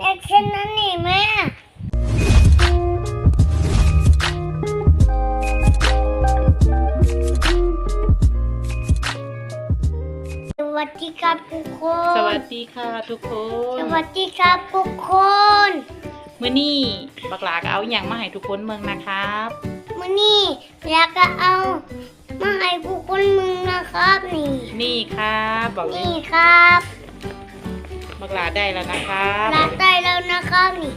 แอคชั่นนั้นนี่แม่สวัสดีครับทุกคน สวัสดีค่ะทุกคนสวัสดีครับทุกคนมื้อนี้บักหลาก็เอาอหย่างมาให้ทุกคนเมืองนะครับ มื่อนี้อยากจะเอามาให้ทุกคนมึงนะครับนี่ นี่ครับบอกเลยนี่ครับ บักหลาได้แล้วนะครับรัได้แล้วนะครับนี่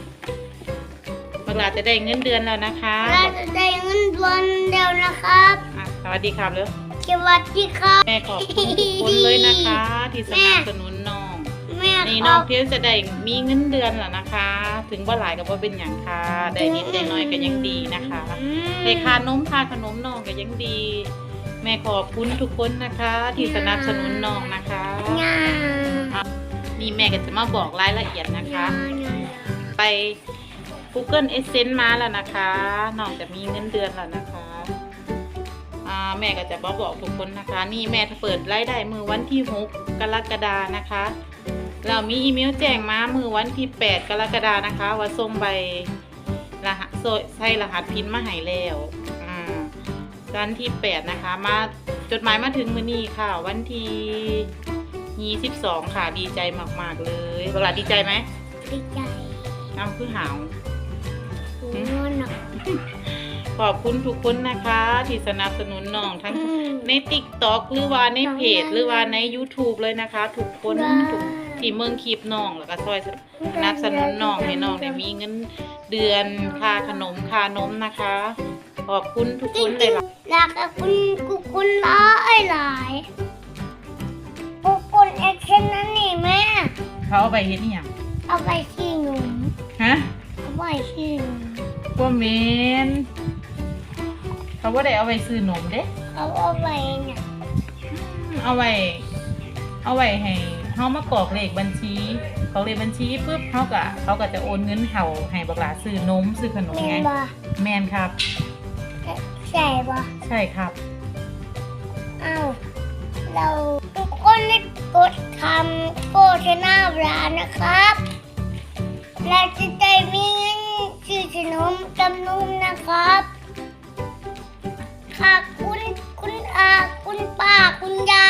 บักหลาจะได้เงินเดือนแล้วนะคะเราจะได้เงินเดือนเดียวนะครับอะสวัสดีครับเลยสวัสดีครับแม่ขอบคุณทุกคนเลยนะคะ ที่สนับสนุนน้องแม่นี่คน้รัองบเพียวจะได้มีเงินเดือนแล้วนะคะ ถึงว่าหลายก็บ่เป็นอย่างค่ะได้นิดได้น้อยก็ยังดีนะคะอืมได้ค่านมค่าขนมน้องก็ยังดี แม่ขอบคุณทุกคนนะคะ ที่สนับสนุนน้องนะคะงา นี่แม่ก็จะมาบอกรายละเอียดนะคะ ไป Google Essence มาแล้วนะคะน้องจะมีเงินเดือนแล้วนะคะแม่ก็จะบอกบอกทุกคนนะคะ นี่แม่เปิดรายได้มือวันที่6กรกฎานะคะ เรามีอีเมลแจ้งมามือวันที่ 8 กรกฎานะคะ ว่าส่งใบรหัสใส่รหัสพินมาให้แล้วอวันที่ 8 นะคะ มาจดหมายมาถึงมือนี้ค่ะ วันที่ 22ค่ะดีใจมาก ๆ เลยเวลาดีใจไหมดีใจเอาคือหาวโอ้หนักขอบคุณทุกคนนะคะ ที่สนับสนุนน้องทั้งอืมใน t ิ k t o k หรือว่าในเพจหรือว่าใน YouTube เลยนะคะ ทุกคนว้าวทุกที่เมืองคลิปน้องแล้วก็ซอยสนับสนุนน้องให้น้องได้มีเงินเดือนค่าขนมค่านมนะคะ ขอบคุณทุกคนเลยล่ะรักกับคุณกุกคุณร้ายหลายกุก คุณแอคชั่นนั้นนี่แม่ เขาเอาไปเฮ็ดอหย่างเอาไปขี้หนุ่มฮะเอาไปขี้หนุ่มบ่เมนเขาบ่ได้เอาไปซื้อนมเด้เขาเอาไปเนี่ยเอาไว้ เอาไว้ให้เฮามากรอกเลขบัญชีกรอกเลขบัญชีปุ๊บเขาก็เขาก็จะโอนเงินเขาให้บักหลาซื้อนมซื้อขนมเมไงนบ่แมนครับ ใช่บ่ใช่ครับอ้าวเราทุก คนได้กดคำโฆษณาร้านนะครับ และจะได้มีเงินซื้อขนมจำนวนนะครับค่ะคุณคุณอาคุณป้าคุณยาย